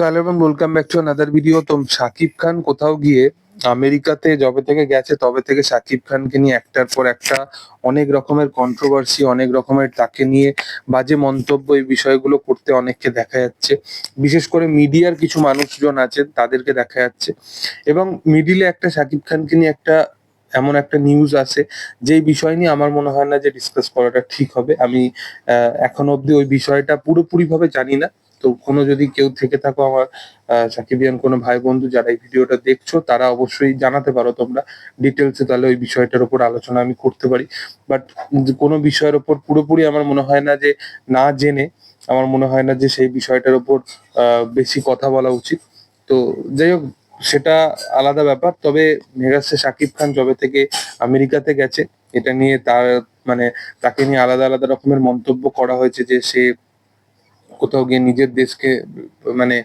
Hello এবং welcome back to another video তো শাকিব খান কোথাও গিয়ে আমেরিকাতে যবে থেকে গেছে, তবে থেকে শাকিব খানকে নিয়ে একটার পর একটা অনেক রকমের কন্ট্রোভার্সি অনেক রকমের তাকে নিয়ে বাজে মন্তব্য এই বিষয়গুলো করতে অনেককে দেখা যাচ্ছে। বিশেষ করে মিডিয়ার কিছু মানুষজন আছেন, তাদেরকে দেখা যাচ্ছে। এবং মিডিলে একটা শাকিব খানকে নিয়ে একটা এমন একটা নিউজ আছে, যেই বিষয় নিয়ে আমার মনে হয় না যে ডিসকাস করাটা ঠিক হবে। আমি এখনও অব্দি ওই বিষয়টা পুরোপুরি ভাবে জানি না। তো কোনো যদি কেউ থেকে থাকো আমার সাকিবিয়ান কোনো ভাই বন্ধু যারা এই ভিডিওটা দেখছ, তারা অবশ্যই জানাতে পারো তোমরা ডিটেলসে তাহলে ওই বিষয়টার উপর আলোচনা আমি করতে পারি। বাট কোনো বিষয়ের উপর পুরোপুরি আমার মনে হয় না যে, না জেনে আমার মনে হয় না যে সেই বিষয়টার উপর বেশি কথা বলা উচিত। তো যাই হোক, সেটা আলাদা ব্যাপার। তবে মেগাস্টার শাকিব খান যবে থেকে আমেরিকাতে গেছে, এটা নিয়ে তার মানে তাকে নিয়ে আলাদা আলাদা রকমের মন্তব্য করা হয়েছে যে সে কোথাও গিয়ে নিজের দেশকে মানে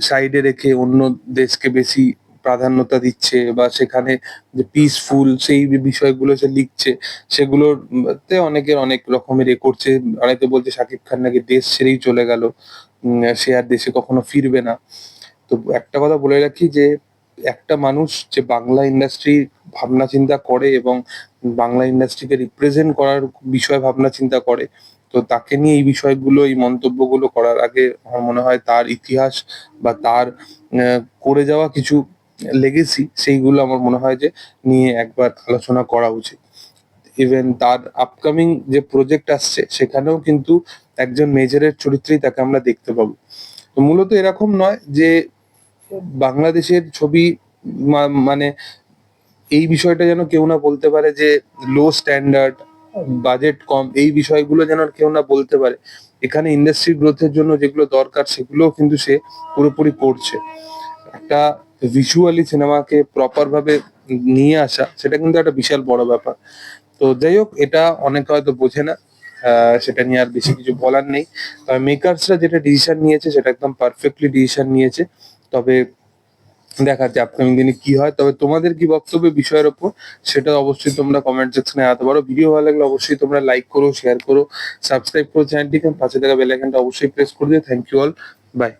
সাইডে রেখে অন্য দেশকে বেশি প্রাধান্যতা দিচ্ছে বা সেখানে যে পিসফুল সেই বিষয়গুলো সে লিখছে, সেগুলোতে অনেকের অনেক রকমের এ করছে। অনেকে বলছে শাকিব খান নাকি দেশ ছেড়েই চলে গেল। সে আর দেশে কখনো ফিরবে না। তো একটা কথা বলে রাখি যে একটা মানুষ যে বাংলা ইন্ডাস্ট্রি ভাবনা চিন্তা করে এবং বাংলা ইন্ডাস্ট্রিকে রিপ্রেজেন্ট করার বিষয় ভাবনা চিন্তা করে, তো তাকে নিয়ে এই বিষয়গুলো, এই মন্তব্যগুলো করার আগে আমার মনে হয় তার ইতিহাস বা তার করে যাওয়া কিছু লেগেসি সেইগুলো আমার মনে হয় যে নিয়ে একবার আলোচনা করা উচিত। ইভেন তার আপকামিং যে প্রজেক্ট আসছে, সেখানেও কিন্তু একজন মেজরের চরিত্রেই তাকে আমরা দেখতে পাবো। তো মূলত এরকম নয় যে বাংলাদেশের ছবি মানে এই বিষয়টা যেন কেউ না বলতে পারে যে লো স্ট্যান্ডার্ড বাজেট কম, এই বিষয়গুলো যেন কেউ না বলতে পারে। এখানে ইন্ডাস্ট্রি গ্রোথের জন্য যেগুলো দরকার, সেগুলোও কিন্তু সে পুরোপুরি করছে। একটা ভিজুয়ালি সিনেমাকে প্রপার ভাবে নিয়ে আসা, সেটা কিন্তু একটা বিশাল বড় ব্যাপার। তো যাই হোক, এটা অনেকে হয়তো বোঝে না সেটা নিয়ে আর বেশি কিছু বলার নেই। তবে মেকার্সরা যেটা ডিসিশন নিয়েছে, সেটা একদম পারফেক্টলি ডিসিশন নিয়েছে। তবে দেখা যাচ্ছে আপকামিং দিনে কি হয়। তবে তোমাদের কি বক্তব্য বিষয়ের ওপর, সেটা অবশ্যই তোমরা কমেন্ট সেকশনে আনতে পারো। ভিডিও ভালো লাগলে অবশ্যই তোমরা লাইক করো শেয়ার করো সাবস্ক্রাইব করো চ্যানেলটিকে পাশে থাকা বেল আইকনটা অবশ্যই প্রেস করে দিও। Thank you all by